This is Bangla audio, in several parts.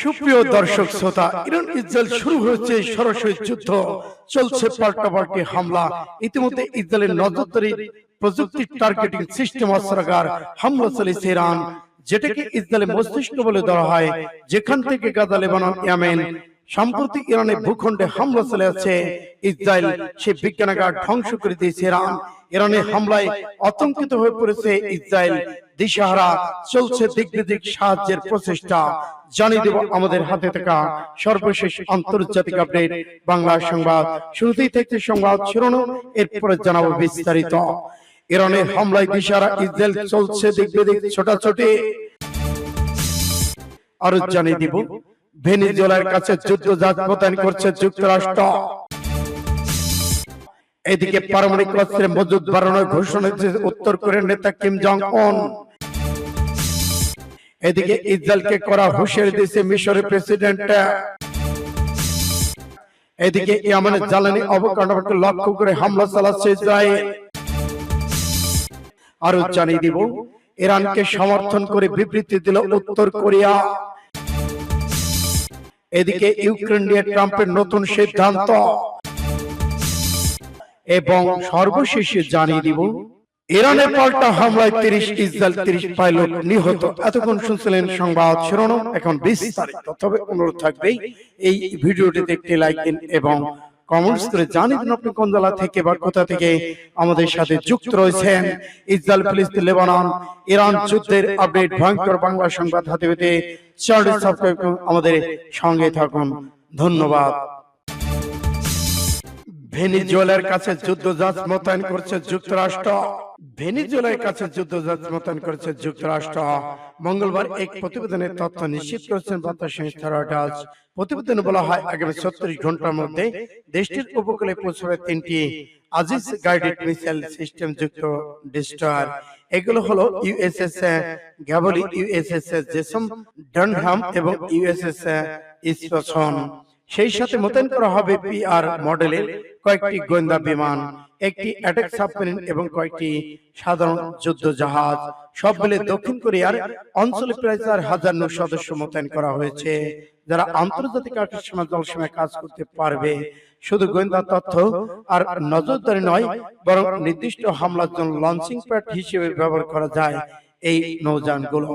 সুপ্রিয় দর্শক শ্রোতা, ইরান ইসরায়েল শুরু হয়েছে সরাসরি যুদ্ধ। চলছে পাল্টাপাল্টি হামলা। ইতিমধ্যে ইসরায়েলের নজরদারি প্রযুক্তি টার্গেটিং সিস্টেম অস্ত্রাগার হামলা চালিয়েছে ইরান, যেটাকে ইসরায়েলের মস্তিষ্ক বলে ধরা হয়। যেখান থেকে গাজা, লেবানন, ইয়ামেন সম্প্রতি ইরানের ভূখণ্ডে হামলা চলে আছে ইসরায়েল। সেই বিজ্ঞানাগার ধ্বংস করে দিয়েছে ইরান। ইরানের হামলায় আতঙ্কিত হয়ে পড়েছে ইসরায়েল। দিশাহারা চলছে দিক সাহায্যের প্রচেষ্টা। জানিয়ে দেব আমাদের হাতে থাকা সর্বশেষ আন্তর্জাতিক আপডেট। বাংলা সংবাদ। শুরুতেই থাকছে সংবাদ শিরোনাম। এরপরে জানাব বিস্তারিত। ইরানের হামলায় দিশাহারা ইসরায়েল চলছে দিক বিদিক ছোটাছুটি। আরও জানিয়ে দিব। ভেনিজুয়েলার কাছে যুদ্ধ জাহাজ মোতায়েন করছে যুক্তরাষ্ট্র। এদিকে পারমাণবিক অস্ত্রের মজুদ বাড়ানোর ঘোষণা দিয়েছে উত্তর কোরিয়ার নেতা কিম জং উন এদিকে ইসরায়েলকে করা হুঁশিয়ারি দিয়েছে মিশরের প্রেসিডেন্ট। এদিকে ইয়ামানের জ্বালানি অবকাঠামোকে লক্ষ্য করে হামলা চালাচ্ছে ইসরায়েল। আরও জানিয়ে দিব ইরানকে সমর্থন করে বিবৃতি দিল উত্তর কোরিয়া। এদিকে ইউক্রেন নিয়ে ট্রাম্পের নতুন সিদ্ধান্ত। এবং সর্বশেষে জানিয়ে দিব ইরানের পাল্টা হামলায় তিরিশ ইসরায়েল তিরিশ পাইলট নিহত। এতক্ষণ শুনছিলেন সংবাদ শিরোনাম। এখন বিস্তারিত। তবে অনুরোধ থাকবে এই ভিডিওটিতে একটি লাইক দিন এবং কমেন্টস করে আপনি কোন জেলা থেকে বা কোথা থেকে আমাদের সাথে যুক্ত রয়েছেন ইসরায়েল ফিলিস্তিন লেবানন ইরান যুদ্ধের আপডেট ভয়ঙ্কর বাংলা সংবাদ হাতে পেতে চ্যানেলটি সাবস্ক্রাইব করুন আমাদের সঙ্গে থাকুন। ধন্যবাদ। ভেনিজুয়েলার কাছে যুদ্ধ জাহাজ মোতায়েন করছে যুক্তরাষ্ট্র। ভেনিজুয়েলার কাছে যুদ্ধ জাহাজ মোতায়েন করছে যুক্তরাষ্ট্র। মঙ্গলবার এক প্রতিবেদনে তথ্য নিশ্চিত করেছেন বার্তা সংস্থা রয়টার্স। প্রতিবেদনে বলা হয়, আগামী ছত্রিশ ঘণ্টার মধ্যে দেশটির উপকূলে পৌঁছবে তিনটি আজিজ গাইডেড মিসাইল সিস্টেম যুক্ত ডিস্ট্রয়ার। এগুলো হলো USS Gravely, USS Jason Dunham এবং ইউএসএস ইস্পসন। সেই সাথে মোতায়েন করা হবে পিআর মডেলের কয়েকটি গোয়েন্দা বিমান একটি অ্যাটাক সাবমেরিন এবং কয়েকটি সাধারণ যুদ্ধ জাহাজ। সব মিলে দক্ষিণ কোরিয়ার অঞ্চলে প্রায় চার হাজার নৌ সদস্য মোতায়েন করা হয়েছে। যারা আন্তর্জাতিক আকাশসীমা জলসীমায় কাজ করতে পারবে। শুধু গোয়েন্দা তথ্য আর নজরদারি নয় বরং নির্দিষ্ট হামলার জন্য লঞ্চিং প্যাড হিসেবে ব্যবহার করা যায় এই নৌযানগুলো।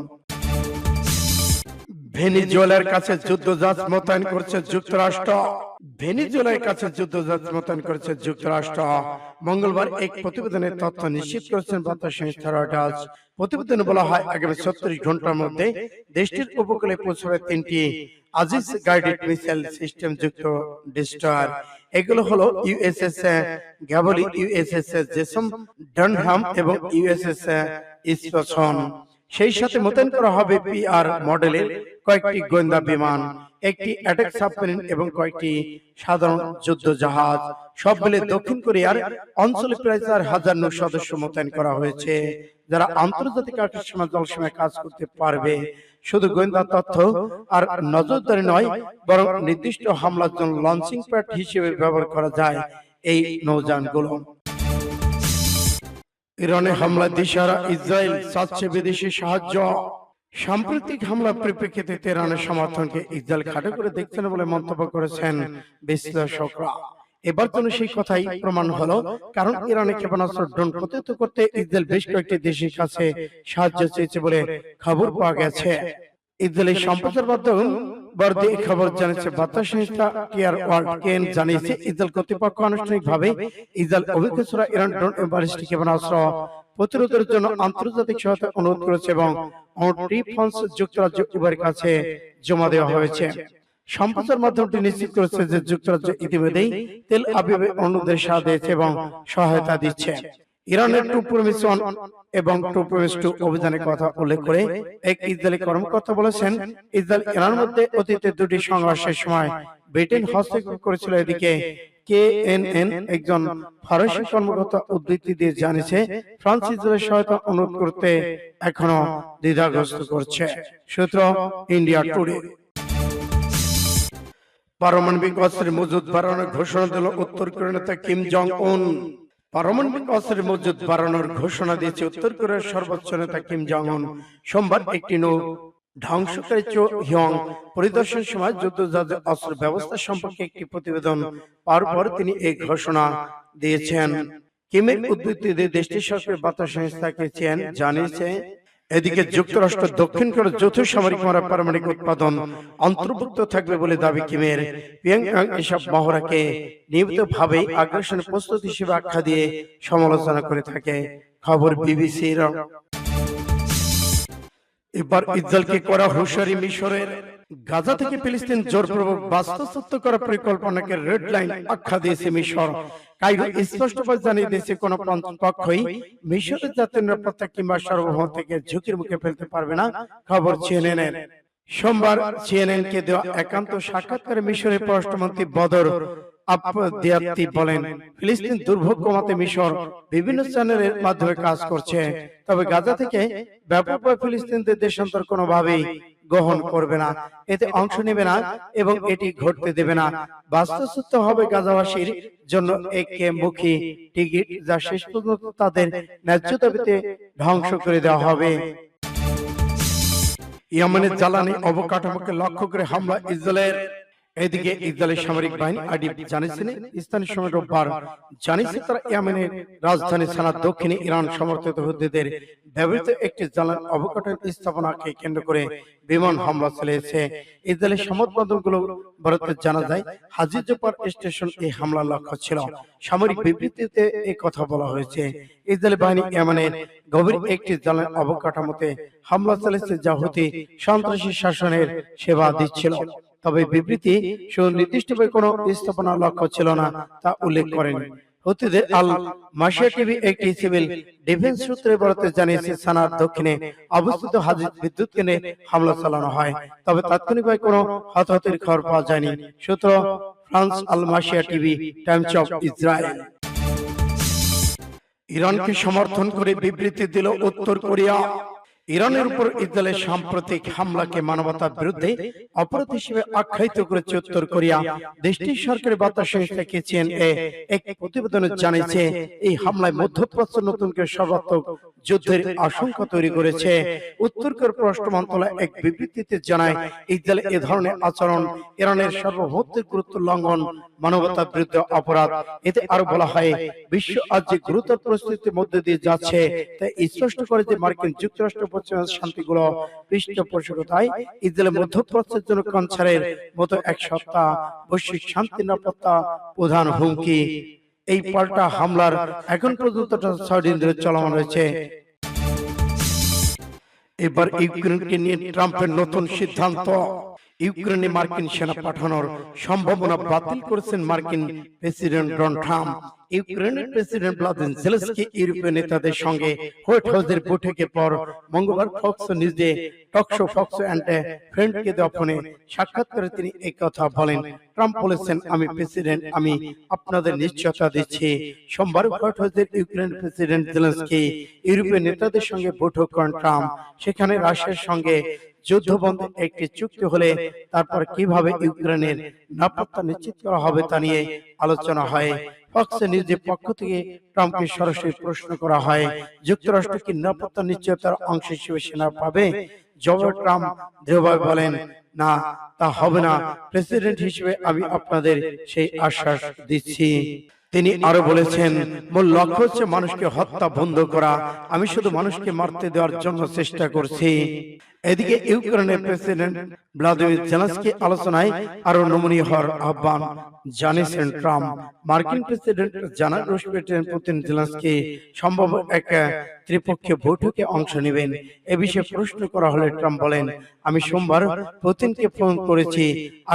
ভেনিজুয়েলার কাছে যুদ্ধ জাহাজ মোতায়েন করছে যুক্তরাষ্ট্র। ভেনিজুয়েলার কাছে যুদ্ধ জাহাজ মোতায়েন করেছে যুক্তরাষ্ট্র। মঙ্গলবার এক প্রতিবেদনের তথ্য নিশ্চিত করেছেন বার্তা সংস্থা রয়টার্স। প্রতিবেদনে বলা হয়, আগামী ছত্রিশ ঘণ্টার মধ্যে দেশটির উপকূলে পৌঁছবে তিনটি আজিজ গাইডেড মিসাইল সিস্টেম যুক্ত ডিস্ট্রয়ার। এগুলো হলো USS Gravely, USS Jason Dunham এবং ইউএসএস ইস্পসন। সেই সাথে মোতায়েন করা হবে পিআর মডেলের কয়েকটি গোয়েন্দা বিমান, একটি অ্যাটাক সাবমেরিন এবং কয়েকটি সাধারণ যুদ্ধ জাহাজ সব মিলে দক্ষিণ কোরিয়ার অঞ্চলে প্রায় চার হাজার নৌ সদস্য মোতায়েন করা হয়েছে, যারা আন্তর্জাতিক আকাশসীমা জলসীমায় কাজ করতে পারবে। শুধু গোয়েন্দা তথ্য আর নজরদারি নয়, বরং নির্দিষ্ট হামলার জন্য লঞ্চিং প্যাড হিসেবে ব্যবহার করা যায় এই নৌযানগুলো। ইরানে হামলা দিশারা ইসরায়েল চাচ্ছে বিদেশি সাহায্য সাম্প্রতিক হামলা পরিপ্রেক্ষিতে তেহরানের সমর্থনকে ইসরায়েল খাটো করে দেখছেন বলে মন্তব্য করেছেন বিশ্লেষকরা। এবার যেন সেই কথাই প্রমাণ হলো কারণ ইরানে ক্ষেপণাস্ত্র ড্রোন প্রতিহত করতে ইসরায়েল বেশ কয়েকটি দেশের কাছে সাহায্য চেয়েছে বলে খবর পাওয়া গেছে। ইসরায়েলের সম্প্রচার মাধ্যম বর্দি খবর জানিয়েছে সংস্থা টিআর ওয়ার্ল্ড কেন জানিয়েছে ইসরায়েল কর্তৃপক্ষ আনুষ্ঠানিকভাবে ইসরায়েল অভিজ্ঞরা ইরান ড্রোন এবং ব্যালিস্টিক ক্ষেপণাস্ত্র প্রতিরোধের জন্য আন্তর্জাতিক সহায়তা অনুরোধ করেছে এবং ট্রিফন্স যুক্তরাজ্য উভয়ের কাছে জমা দেওয়া হয়েছে। সম্প্রচার মাধ্যমটি নিশ্চিত করেছে যে যুক্তরাজ্য ইতিমধ্যেই তেল আবিবে অনুরোধের সাথ দিয়েছে এবং সহায়তা দিচ্ছে। ইরানের টু প্রমিস ওয়ান এবং টু প্রমিস টু অভিযানের কথা উল্লেখ করে এক ইসরায়েলি কর্মকর্তা বলেছেন, ইসরায়েল মধ্যে অতীতে দুটি সংঘর্ষের সময় ব্রিটেন হস্তক্ষেপ করেছিল এদিকে। একজন ফরাসি কর্মকর্তা উদ্ধৃতি দিয়ে জানিয়েছে, ফ্রান্স ইসরায়েলের সহায়তা অনুরোধ করতে এখনও দ্বিধাগ্রস্ত করছে। সূত্র ইন্ডিয়া টুডে। পারমাণবিক অস্ত্রের মজুদ বাড়ানোর ঘোষণা দিল উত্তর কোরিয়ার নেতা কিম জং উন। পারমাণবিক অস্ত্রের মজুদ বাড়ানোর ঘোষণা দিয়েছে উত্তর কোরিয়ার সর্বোচ্চ নেতা কিম জং সোমবার একটি নৌ ধ্বংসকারী হিয়ং পরিদর্শন সময় যুদ্ধজাহাজের অস্ত্র ব্যবস্থা সম্পর্কে একটি প্রতিবেদন পাওয়ার পর তিনি এই ঘোষণা দিয়েছেন। কিমের উদ্বৃত্তিতে দেশটির সরকারের বার্তা সংস্থাকে চেন জানিয়েছে এদিকে যুক্তরাষ্ট্র দক্ষিণ করে যৌথ সামরিক মারা পারমাণবিক উৎপাদন অন্তর্ভুক্ত থাকবে বলে দাবি কিমের। পিয়াং এসব মহড়াকে নিয়মিতভাবেই আগ্রাসনের প্রস্তুতি হিসেবে আখ্যা দিয়ে সমালোচনা করে থাকে। খবর বিবিসির এবার ইসরায়েলকে করা হুঁশিয়ারি মিশরের গাজা থেকে ফিলিস্তিন জোরপূর্বক বাস্তুচ্যুত করার পরিকল্পনাকে রেড লাইন আখ্যা দিয়েছে মিশর। কাইরো স্পষ্টভাবে জানিয়ে দিয়েছে, কোন পক্ষই মিশরের জাতীয় নিরাপত্তা কিংবা সার্বভৌম থেকে ঝুঁকির মুখে ফেলতে পারবে না, খবর সিএনএন সোমবার সিএনএন কে দেওয়া একান্ত সাক্ষাৎকারে মিশরের পররাষ্ট্রমন্ত্রী বদর আবদিয়াতি বলেন ফিলিস্তিন দুর্ভোগ কমাতে মিশর বিভিন্ন চ্যানেলের মাধ্যমে কাজ করছে। তবে গাজা থেকে ব্যাপকভাবে ফিলিস্তিনদের দেশান্তর কোনোভাবেই গ্রহণ করবে না। এতে অংশ নেবে না এবং এটি ঘটতে দেবে না। বাস্তুচ্যুত হবে গাজাবাসীর জন্য একে মুখী টিকিট যা শেষ পর্যন্ত তাদের ন্যায্য দাবিতে ধ্বংস করে দেওয়া হবে। ইয়েমেনের জ্বালানি অবকাঠামোকে লক্ষ্য করে হামলা ইসরায়েলের এদিকে ইসরায়েলের সামরিক বাহিনী আইডি জানিয়েছেন স্থানীয় সময় রোববার জানিয়েছে তারা ইয়েমেনের রাজধানী সানার দক্ষিণে ইরান সমর্থিত হুদ্দিদের ব্যবহৃত একটি জ্বালানি অবকাঠামো স্থাপনাকে কেন্দ্র করে বিমান হামলা চালিয়েছে। ইসরায়েলের সংবাদ মাধ্যমগুলো ভারতে জানা যায় হাজির জোপার স্টেশন এই হামলার লক্ষ্য ছিল। সামরিক বিবৃতিতে এই কথা বলা হয়েছে ইসরায়েলি বাহিনী ইয়েমেনের গভীর একটি জ্বালানি অবকাঠামোতে হামলা চালিয়েছে যা হুতি সন্ত্রাসী শাসনের সেবা দিচ্ছিল তবে বিবৃতি সুনির্দিষ্টভাবে কোনো স্থাপনার লক্ষ্য ছিল না তা উল্লেখ করেন হুতিদের আল মাসিয়া টিভি একটি সিভিল ডিফেন্স সূত্রে বলতে জানিয়েছে সানার দক্ষিণে অবস্থিত হাজির বিদ্যুৎ কেন্দ্রে হামলা চালানো হয়। তবে তাৎক্ষণিকভাবে কোনো হতাহতের খবর পাওয়া যায়নি। সূত্র France Al Masirah TV Times of Israel. ইরানকে সমর্থন করে বিবৃতি দিল উত্তর কোরিয়া। ইরানের উপর ইসরায়েলের সাম্প্রতিক হামলাকে মানবতার বিরুদ্ধে অপরাধ হিসেবে আখ্যায়িত করেছে উত্তর কোরিয়া দেশটির সরকারের বার্তা সংস্থা কেচিএনএ এক প্রতিবেদনে জানিয়েছে এই হামলায় মধ্যপ্রাচ্য নতুন করে সর্বাত্মক যুদ্ধের আশঙ্কা তৈরি করেছে। উত্তর কোরিয়ার পররাষ্ট্র মন্ত্রণালয় এক বিবৃতিতে জানায় ইসরায়েল এ ধরনের আচরণ ইরানের সার্বভৌমত্বের গুরুত্ব লঙ্ঘন মানবতার বিরুদ্ধে অপরাধ এতে আরও বলা হয় বিশ্ব আজ যে গুরুতর পরিস্থিতির মধ্যে দিয়ে যাচ্ছে তাই স্পষ্ট করে যে মার্কিন যুক্তরাষ্ট্র পশ্চিমা শান্তিগুলো পৃষ্ঠপোষকতায় ইসরায়েলের মধ্যপ্রাচ্যের জন্য কনসারের মতো এক সপ্তাহ বৈশ্বিক শান্তি নিরাপত্তা প্রধান হুমকি। এই পাল্টা হামলার এখন পর্যন্ত ধরে চলমান রয়েছে। এবার ইউক্রেনকে নিয়ে ট্রাম্পের নতুন সিদ্ধান্ত। ইউক্রেনে মার্কিন সেনা পাঠানোর সম্ভাবনা বাতিল করেছেন মার্কিন প্রেসিডেন্ট ডোনাল্ড ট্রাম্প। ইউক্রেনের প্রেসিডেন্ট ভ্লাদিমির জেলেনস্কি ইউরোপীয় নেতাদের সঙ্গে হোয়াইট হাউসের বৈঠকের পর মঙ্গলবার ফক্স নিউজে টকশো ফক্স অ্যান্ড ফ্রেন্ডকে দেওয়া ফোনে সাক্ষাৎ করে তিনি এই কথা বলেন। ট্রাম্প বলেছেন আমি প্রেসিডেন্ট আমি আপনাদের নিশ্চয়তা দিচ্ছি। সোমবার হোয়াইট হাউসের ইউক্রেন প্রেসিডেন্ট জেলেনস্কি ইউরোপীয় নেতাদের সঙ্গে বৈঠক করেন ট্রাম্প। সেখানে রাশিয়ার সঙ্গে যুদ্ধবন্ধে একটি চুক্তি হলে তারপর কীভাবে ইউক্রেনের নিরাপত্তা নিশ্চিত করা হবে তা নিয়ে আলোচনা হয় ফক্স নিউজের পক্ষ থেকে ট্রাম্পকে সরাসরি প্রশ্ন করা হয়, যুক্তরাষ্ট্র কি নিরাপত্তা নিশ্চয়তার অংশ হিসেবে সেনা পাবে? ট্রাম্প দৃঢ়ভাবে বলেন, না, তা হবে না। প্রেসিডেন্ট হিসেবে আমি আপনাদের সেই আশ্বাস দিচ্ছি। তিনি আরও বলেছেন, মূল লক্ষ্য হচ্ছে মানুষকে হত্যা বন্ধ করা। আমি শুধু মানুষকে মারতে দেওয়ার জন্য চেষ্টা করছি। এদিকে ইউক্রেনের প্রেসিডেন্ট ভ্লাদিমির জেলেনস্কি আলোচনায় আরও নমনীয় হওয়ার আহ্বান জানিয়েছেন ট্রাম্প। মার্কিন প্রেসিডেন্ট জানান রুশ প্রেসিডেন্ট পুতিন জেলেনস্কি সম্ভব এক ত্রিপক্ষীয় বৈঠকে অংশ নেবেন। এ বিষয়ে প্রশ্ন করা হলে ট্রাম্প বলেন আমি সোমবার পুতিনকে ফোন করেছি।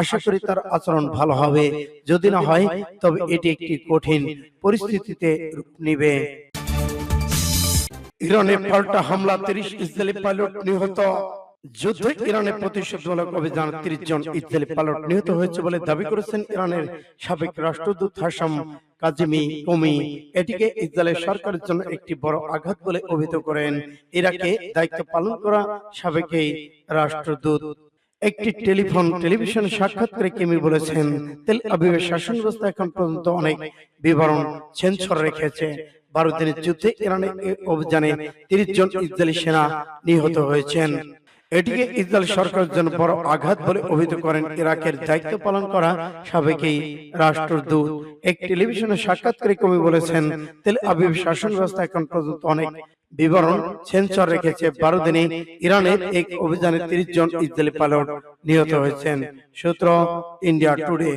আশা করি তার আচরণ ভালো হবে। যদি না হয় তবে এটি একটি কঠিন পরিস্থিতিতে রূপ নিবে। ইরানের পাল্টা হামলা তিরিশ ইসরায়েলি পাইলট নিহত। যুদ্ধে ইরানের প্রতিশোধমূলক অভিযান তিরিশ জন ইসরায়েলি পাইলট নিহত হয়েছে বলে দাবি করেছেন ইরানের সাবেক রাষ্ট্রদূত হাসাম কাজিমি কমি। এটিকে ইসরায়েলের সরকারের জন্য একটি বড় আঘাত বলে অভিহিত করেন। ইরাকে দায়িত্ব পালন করা সাবেক রাষ্ট্রদূত। একটি টেলিফোন টেলিভিশন সাক্ষাৎকারে কিমি বলেছেন, তেল আবিবের শাসন ব্যবস্থা এখন পর্যন্ত অনেক বিবরণ সেন্সর রেখেছে। দিনের যুদ্ধে ইরানের অভিযানে তিরিশ জন ইসরায়েলি সেনা নিহত হয়েছেন। এটিকে ইসরায়েল সরকারের জন্য বড় আঘাত বলে অভিহিত করেন ইরাকের দায়িত্ব পালন করা সাবেক রাষ্ট্রদূত। এক টেলিভিশনে সাক্ষাৎকারে কবি বলেছেন তেল আবিব শাসন ব্যবস্থা এখন পর্যন্ত অনেক বিবরণ সেন্সর রেখেছে বারো দিনে ইরানের এক অভিযানে তিরিশ জন ইসরায়েলি পাইলট নিহত হয়েছেন। সূত্র ইন্ডিয়া টুডে